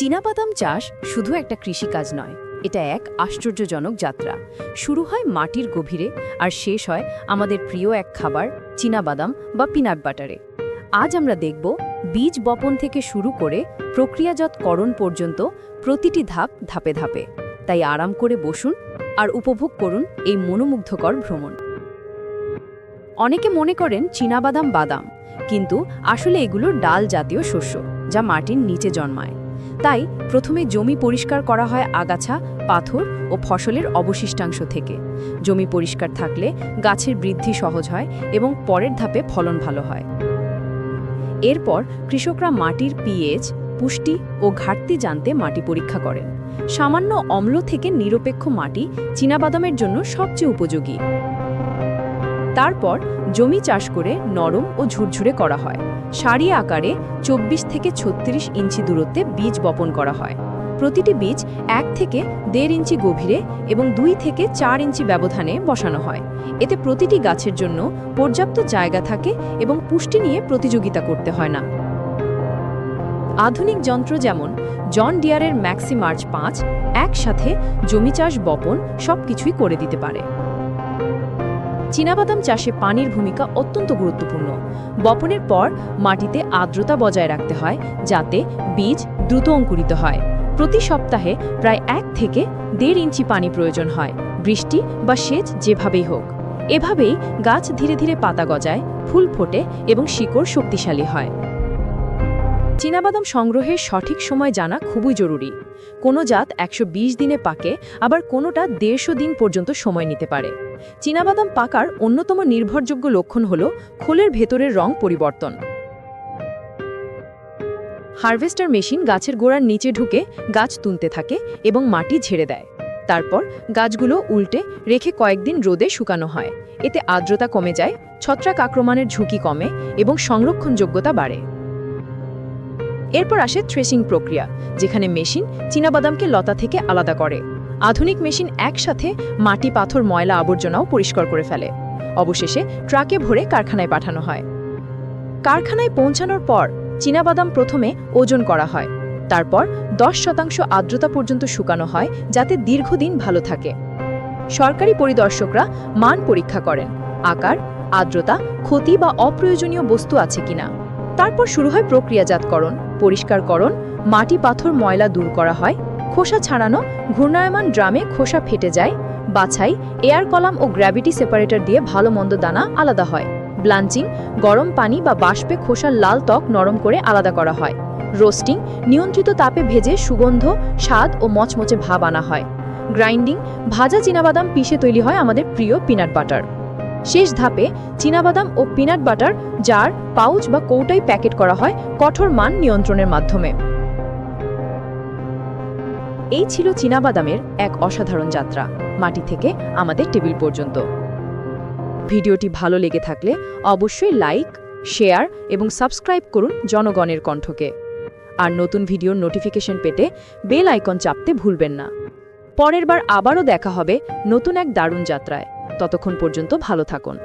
চীনাবাদাম চাষ শুধু একটা কৃষিকাজ নয়, এটা এক আশ্চর্যজনক যাত্রা। শুরু হয় মাটির গভীরে আর শেষ হয় আমাদের প্রিয় এক খাবার, চীনাবাদাম বা পিনাট বাটারে। আজ আমরা দেখব বীজ বপন থেকে শুরু করে প্রক্রিয়াজাতকরণ পর্যন্ত প্রতিটি ধাপ ধাপে ধাপে। তাই আরাম করে বসুন আর উপভোগ করুন এই মনোমুগ্ধকর ভ্রমণ। অনেকে মনে করেন চীনাবাদাম বাদাম, কিন্তু আসলে এগুলো ডাল জাতীয় শস্য যা মাটির নিচে জন্মায়। তাই প্রথমে জমি পরিষ্কার করা হয় আগাছা, পাথর ও ফসলের অবশিষ্টাংশ থেকে। জমি পরিষ্কার থাকলে গাছের বৃদ্ধি সহজ হয় এবং পরের ধাপে ফলন ভালো হয়। এরপর কৃষকরা মাটির পিএইচ পুষ্টি ও ঘাটতি জানতে মাটি পরীক্ষা করেন। সামান্য অম্ল থেকে নিরপেক্ষ মাটি চীনাবাদামের জন্য সবচেয়ে উপযোগী। তারপর জমি চাষ করে নরম ও ঝুরঝুরে করা হয়। সারি আকারে ২৪ থেকে ছত্রিশ ইঞ্চি দূরত্বে বীজ বপন করা হয়। প্রতিটি বীজ এক থেকে দেড় ইঞ্চি গভীরে এবং দুই থেকে চার ইঞ্চি ব্যবধানে বসানো হয়। এতে প্রতিটি গাছের জন্য পর্যাপ্ত জায়গা থাকে এবং পুষ্টি নিয়ে প্রতিযোগিতা করতে হয় না। আধুনিক যন্ত্র যেমন জন ডিয়ারের ম্যাক্সি মার্চ পাঁচ একসাথে জমি চাষ বপন সবকিছুই করে দিতে পারে। চীনাবাদাম চাষে পানির ভূমিকা অত্যন্ত গুরুত্বপূর্ণ। বপনের পর মাটিতে আর্দ্রতা বজায় রাখতে হয়, যাতে বীজ দ্রুত অঙ্কুরিত হয়। প্রতি সপ্তাহে প্রায় এক থেকে দেড় ইঞ্চি পানি প্রয়োজন হয়, বৃষ্টি বা সেচ যেভাবেই হোক। এভাবেই গাছ ধীরে ধীরে পাতা গজায়, ফুল ফোটে এবং শিকড় শক্তিশালী হয়। চীনাবাদাম সংগ্রহের সঠিক সময় জানা খুবই জরুরি। কোনো জাত একশো বিশ দিনে পাকে, আবার কোনোটা দেড়শো দিন পর্যন্ত সময় নিতে পারে। চীনাবাদাম পাকার অন্যতম নির্ভরযোগ্য লক্ষণ হল খোলের ভেতরের রং পরিবর্তন। হারভেস্টার মেশিন গাছের গোড়ার নিচে ঢুকে গাছ তুলতে থাকে এবং মাটি ঝেড়ে দেয়। তারপর গাছগুলো উল্টে রেখে কয়েকদিন রোদে শুকানো হয়। এতে আর্দ্রতা কমে যায়, ছত্রাক আক্রমণের ঝুঁকি কমে এবং সংরক্ষণযোগ্যতা বাড়ে। এরপর আসে থ্রেসিং প্রক্রিয়া, যেখানে মেশিন চীনাবাদামকে লতা থেকে আলাদা করে। আধুনিক মেশিন একসাথে মাটি, পাথর, ময়লা আবর্জনাও পরিষ্কার করে ফেলে। অবশেষে ট্রাকে ভরে কারখানায় পাঠানো হয়। কারখানায় পৌঁছানোর পর চীনাবাদাম প্রথমে ওজন করা হয়। তারপর দশ শতাংশ আর্দ্রতা পর্যন্ত শুকানো হয়, যাতে দীর্ঘদিন ভালো থাকে। সরকারি পরিদর্শকরা মান পরীক্ষা করেন, আকার, আর্দ্রতা, ক্ষতি বা অপ্রয়োজনীয় বস্তু আছে কিনা। তারপর শুরু হয় প্রক্রিয়াজাতকরণ, পরিষ্কারকরণ, মাটি পাথর ময়লা দূর করা হয়, খোসা ছাড়ানো, ঘূর্ণায়মান ড্রামে খোসা ফেটে যায়, বাছাই, এয়ার কলাম ও গ্র্যাভিটি সেপারেটর দিয়ে ভালো মন্দ দানা আলাদা হয়। ব্লাঞ্চিং, গরম পানি বা বাষ্পে খোসার লাল ত্বক নরম করে আলাদা করা হয়। রোস্টিং, নিয়ন্ত্রিত তাপে ভেজে সুগন্ধ, স্বাদ ও মচমচে ভাব আনা হয়। গ্রাইন্ডিং, ভাজা চীনাবাদাম পিষে তৈরি হয় আমাদের প্রিয় পিনাট বাটার। শেষ ধাপে চীনাবাদাম ও পিনাট বাটার, জার, পাউচ বা কৌটায় প্যাকেট করা হয় কঠোর মান নিয়ন্ত্রণের মাধ্যমে। এই ছিল চীনাবাদামের এক অসাধারণ যাত্রা। মাটি থেকে আমাদের টেবিল পর্যন্ত। ভিডিওটি ভালো লেগে থাকলে অবশ্যই লাইক, শেয়ার এবং সাবস্ক্রাইব করুন জনগণের কণ্ঠকে। আর নতুন ভিডিওর নোটিফিকেশন পেতে বেল আইকন চাপতে ভুলবেন না। পরের বার আবারও দেখা হবে নতুন এক দারুণ যাত্রায়। ততক্ষণ পর্যন্ত ভালো থাকুন।